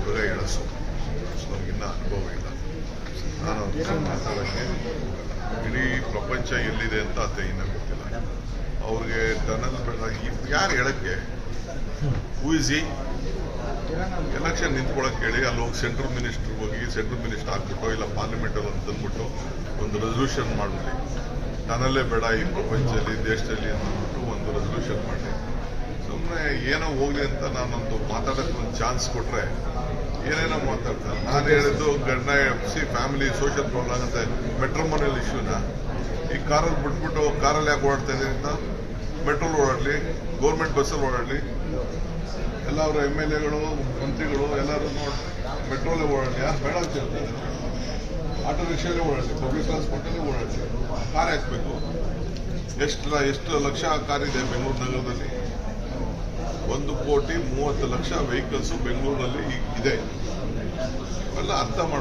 ಹುಡುಗ ಎಳಸು ನಮಗಿನ್ನ ಅನುಭವ ಇಲ್ಲ. ನಾನು ಮಾತಾಡೋಕ್ಕೆ ಇಡೀ ಪ್ರಪಂಚ ಎಲ್ಲಿದೆ ಅಂತ ಆತ ಇನ್ನೂ ಗೊತ್ತಿಲ್ಲ. ಅವ್ರಿಗೆ ಟನಲ್ ಬೇಡ ಯಾರು ಹೇಳಕ್ಕೆ? ಹೂ ಇಸ್ ಈ ಎಲೆಕ್ಷನ್ ನಿಂತ್ಕೊಳಕ್ ಹೇಳಿ, ಅಲ್ಲಿ ಹೋಗಿ ಸೆಂಟ್ರಲ್ ಮಿನಿಸ್ಟರ್ ಹೋಗಿ ಸೆಂಟ್ರಲ್ ಮಿನಿಸ್ಟರ್ ಹಾಕ್ಬಿಟ್ಟು ಇಲ್ಲ ಪಾರ್ಲಿಮೆಂಟಲ್ಲಿ ಅಂತ ತಂದ್ಬಿಟ್ಟು ಒಂದು ರೆಸಲ್ಯೂಷನ್ ಮಾಡ್ಬಿಡಿ ಟನಲ್ಲೇ ಬೇಡ ಈ ಪ್ರಪಂಚದಲ್ಲಿ, ದೇಶದಲ್ಲಿ ಅಂದ್ಬಿಟ್ಟು ಒಂದು ರೆಸಲ್ಯೂಷನ್ ಏನೋ ಹೋಗ್ಲಿ ಅಂತ ನಾನೊಂದು ಮಾತಾಡಕ್ಕೆ ಒಂದು ಚಾನ್ಸ್ ಕೊಟ್ರೆ ಏನೇನೋ ಮಾತಾಡ್ತಾರೆ. ನಾನು ಹೇಳಿದ್ದು ಗಂಡ ಸಿ ಫ್ಯಾಮಿಲಿ ಸೋಷಿಯಲ್ ಪ್ರಾಬ್ಲಮ್ ಅಂತ ಮೆಟ್ರೋಮೋನಿಯಲ್ ಇಶ್ಯೂನ ಈ ಕಾರಲ್ಲಿ ಬಿಟ್ಬಿಟ್ಟು ಕಾರಲ್ಲಿ ಯಾಕೆ ಓಡಾಡ್ತಾ ಇದ್ದೀನಿ ಅಂತ? ಮೆಟ್ರೋಲ್ ಓಡಾಡಲಿ ಗೌರ್ಮೆಂಟ್ ಬಸ್ಸಲ್ಲಿ ಓಡಾಡಲಿ. ಎಲ್ಲ ಅವರ ಎಂ ಎಲ್ ಎಗಳು ಮಂತ್ರಿಗಳು, ಎಲ್ಲರೂ ನೋಡಿ ಮೆಟ್ರೋಲೇ ಓಡಾಡಲಿ. ಯಾರು ಬೇಡ ಅಂತ ಹೇಳ್ತಾರೆ ಆಟೋ ರಿಕ್ಷಾಲೇ ಓಡಾಡಲಿ ಪಬ್ಲಿಕ್ ಟ್ರಾನ್ಸ್ಪೋರ್ಟಲ್ಲೇ ಓಡಾಡಲಿ. ಕಾರ್ ಹಾಕ್ಬೇಕು ಎಷ್ಟು ಎಷ್ಟು ಲಕ್ಷ ಕಾರ್ ಇದೆ ಬೆಂಗಳೂರು ನಗರದಲ್ಲಿ? ಒಂದು ಕೋಟಿ ಮೂವತ್ತು ಲಕ್ಷ ವೆಹಿಕಲ್ಸು ಬೆಂಗಳೂರಲ್ಲಿ ಇದೆ. ಅವೆಲ್ಲ ಅರ್ಥ ಮಾಡ್ಬೇಕು